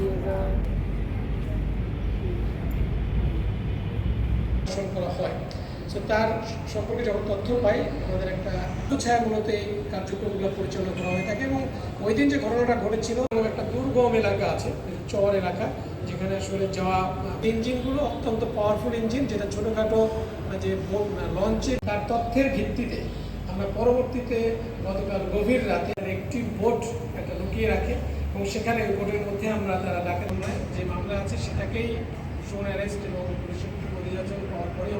করে অনুসরণ করা হয়। তার সম্পর্কে যখন তথ্য পাই, আমাদের একটা ছায়া মূলত এই কার্যক্রমগুলো পরিচালনা করা হয়ে থাকে এবং ওই দিন যে ঘটনাটা ঘটেছিল একটা দুর্গম এলাকা আছে চর এলাকা, যেখানে আসলে যাওয়া ইঞ্জিনগুলো অত্যন্ত পাওয়ারফুল ইঞ্জিন যেটা ছোটোখাটো যে লঞ্চে তার তথ্যের ভিত্তিতে আমরা পরবর্তীতে গতকাল গভীর রাতে একটি বোট একটা লুকিয়ে রাখে। এবং সেখানে বোটের মধ্যে আমরা তারা ডাকে যে মামলা আছে সেটাকেই শোন অ্যারেস্ট এবং পুলিশের পাওয়ার পরে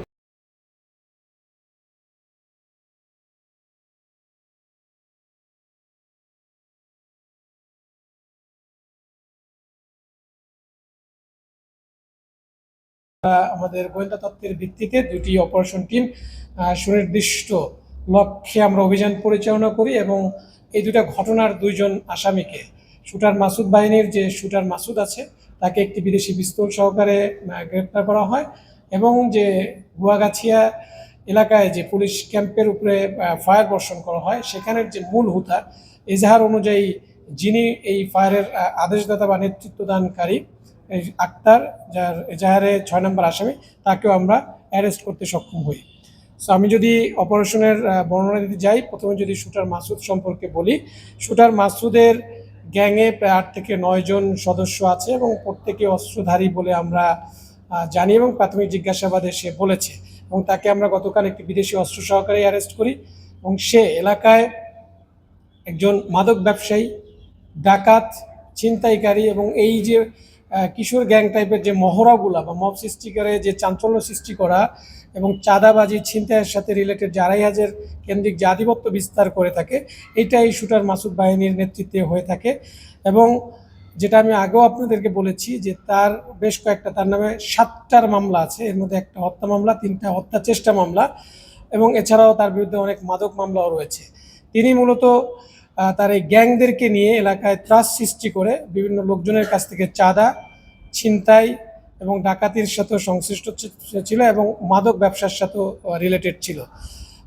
আহ, আমাদের গোয়েন্দা তত্ত্বের ভিত্তিতে দুটি অপারেশন টিম সুনির্দিষ্ট লক্ষ্যে আমরা অভিযান পরিচালনা করি এবং এই দুটা ঘটনার দুইজন আসামিকে শুটার মাসুদ বাহিনীর যে শুটার মাসুদ আছে, তাকে একটি বিদেশি পিস্তল সহকারে গ্রেপ্তার করা হয় এবং যে গুয়াগাছিয়া এলাকায় যে পুলিশ ক্যাম্পের উপরে ফায়ার বর্ষণ করা হয়, সেখানের যে মূল হুতা এজাহার অনুযায়ী যিনি এই ফায়ারের আদেশদাতা বা নেতৃত্বদানকারী আক্তার, যার এজাহারে ছয় নম্বর আসামি, তাকেও আমরা অ্যারেস্ট করতে সক্ষম হই। সো আমি যদি অপারেশনের বর্ণনা দিতে যাই, প্রথমে যদি শুটার মাসুদ সম্পর্কে বলি, শুটার মাসুদের গ্যাংয়ে প্রায় আট থেকে নয়জন সদস্য আছে এবং প্রত্যেকে অস্ত্রধারী বলে আমরা জানি এবং প্রাথমিক জিজ্ঞাসাবাদে সে বলেছে এবং তাকে আমরা গতকাল একটি বিদেশি অস্ত্র সহকারে অ্যারেস্ট করি এবং সে এলাকায় একজন মাদক ব্যবসায়ী, ডাকাত, ছিনতাইকারী এবং এই যে কিশোর গ্যাং টাইপের যে মহড়াগুলা বা মব সৃষ্টি করে যে চাঞ্চল্য সৃষ্টি করা এবং চাঁদাবাজি, ছিনতাইয়ের সাথে রিলেটেড যে আড়াই হাজার কেন্দ্রিক যে আধিপত্য বিস্তার করে থাকে এইটা এই শুটার মাসুদ বাহিনীর নেতৃত্বে হয়ে থাকে। এবং যেটা আমি আগেও আপনাদেরকে বলেছি যে তার বেশ কয়েকটা, তার নামে সাতটার মামলা আছে, এর মধ্যে একটা হত্যা মামলা, তিনটা হত্যা চেষ্টা মামলা এবং এছাড়াও তার বিরুদ্ধে অনেক মাদক মামলাও রয়েছে। তিনি মূলত তার এই গ্যাংদেরকে নিয়ে এলাকায় ত্রাস সৃষ্টি করে বিভিন্ন লোকজনের কাছ থেকে চাঁদা, ছিনতাই এবং ডাকাতির সাথেও সংশ্লিষ্ট ছিল এবং মাদক ব্যবসার সাথেও রিলেটেড ছিল।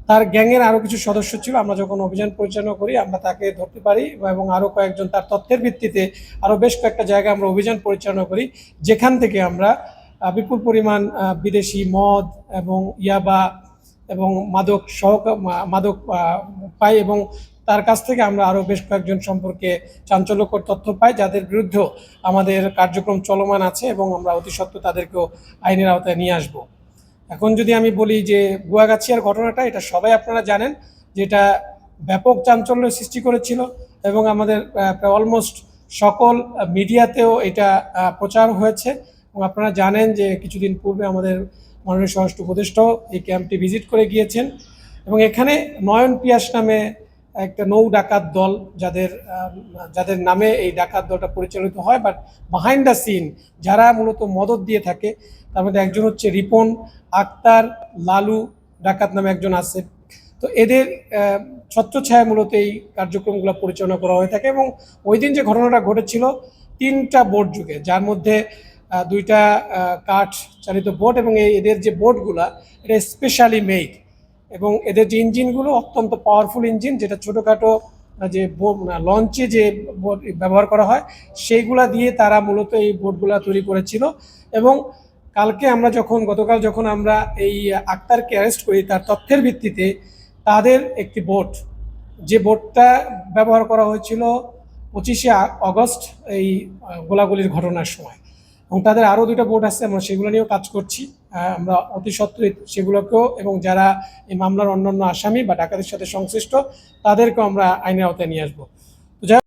তার গ্যাংয়ের আরও কিছু সদস্য ছিল, আমরা যখন অভিযান পরিচালনা করি, আমরা তাকে ধরতে পারি এবং আরও কয়েকজন তার তথ্যের ভিত্তিতে আরও বেশ কয়েকটা জায়গায় আমরা অভিযান পরিচালনা করি, যেখান থেকে আমরা বিপুল পরিমাণ বিদেশি মদ এবং ইয়াবা এবং মাদক সহ মাদক পাই এবং তার কাছ থেকে আমরা আরও বেশ কয়েকজন সম্পর্কে চাঞ্চল্যকর তথ্য পাই, যাদের বিরুদ্ধেও আমাদের কার্যক্রম চলমান আছে এবং আমরা অতি সত্ত্বর তাদেরকেও আইনের আওতায় নিয়ে আসব। এখন যদি আমি বলি যে গুয়াগাছিয়ার ঘটনাটা, এটা সবাই আপনারা জানেন, যেটা ব্যাপক চাঞ্চল্য সৃষ্টি করেছিল এবং আমাদের অলমোস্ট সকল মিডিয়াতেও এটা প্রচার হয়েছে। এবং আপনারা জানেন যে কিছুদিন পূর্বে আমাদের মাননীয় স্বরাষ্ট্র উপদেষ্টাও এই ক্যাম্পটি ভিজিট করে গিয়েছেন। এবং এখানে নয়ন পিয়াস নামে একটা নৌ ডাকাত দল যাদের যাদের নামে এই ডাকাত দলটা পরিচালিত হয় বাট বিহাইন্ড দ্য সিন যারা মূলত মদত দিয়ে থাকে, তার মধ্যে একজন হচ্ছে রিপন আক্তার লালু ডাকাত নামে একজন আছে। তো এদের ছত্রছায়া মূলত এই কার্যক্রমগুলো পরিচালনা করা হয়ে থাকে এবং ওই দিন যে ঘটনাটা ঘটেছিল, তিনটা বোট যুগে, যার মধ্যে দুইটা কাঠ চালিত বোট এবং এদের যে বোটগুলা এটা স্পেশালি মেড এবং এদের যে ইঞ্জিনগুলো অত্যন্ত পাওয়ারফুল ইঞ্জিন যেটা ছোটোখাটো যে লঞ্চে যে বোট ব্যবহার করা হয়, সেইগুলা দিয়ে তারা মূলত এই বোটগুলা তৈরি করেছিল। এবং কালকে আমরা যখন, গতকাল যখন আমরা এই আক্তারকে অ্যারেস্ট করি, তার তথ্যের ভিত্তিতে তাদের একটি বোট, যে বোটটা ব্যবহার করা হয়েছিল পঁচিশে আগস্ট এই গোলাগুলির ঘটনার সময়। এবং তাদের আরও দুটো বোর্ড আছে, আমরা সেগুলো নিয়েও কাজ করছি। আমরা অতি সত্ত্বই সেগুলোকেও এবং যারা এই মামলার অন্যান্য আসামি বা ডাকাতির সাথে সংশ্লিষ্ট, তাদেরকেও আমরা আইনের আওতায় নিয়ে আসব।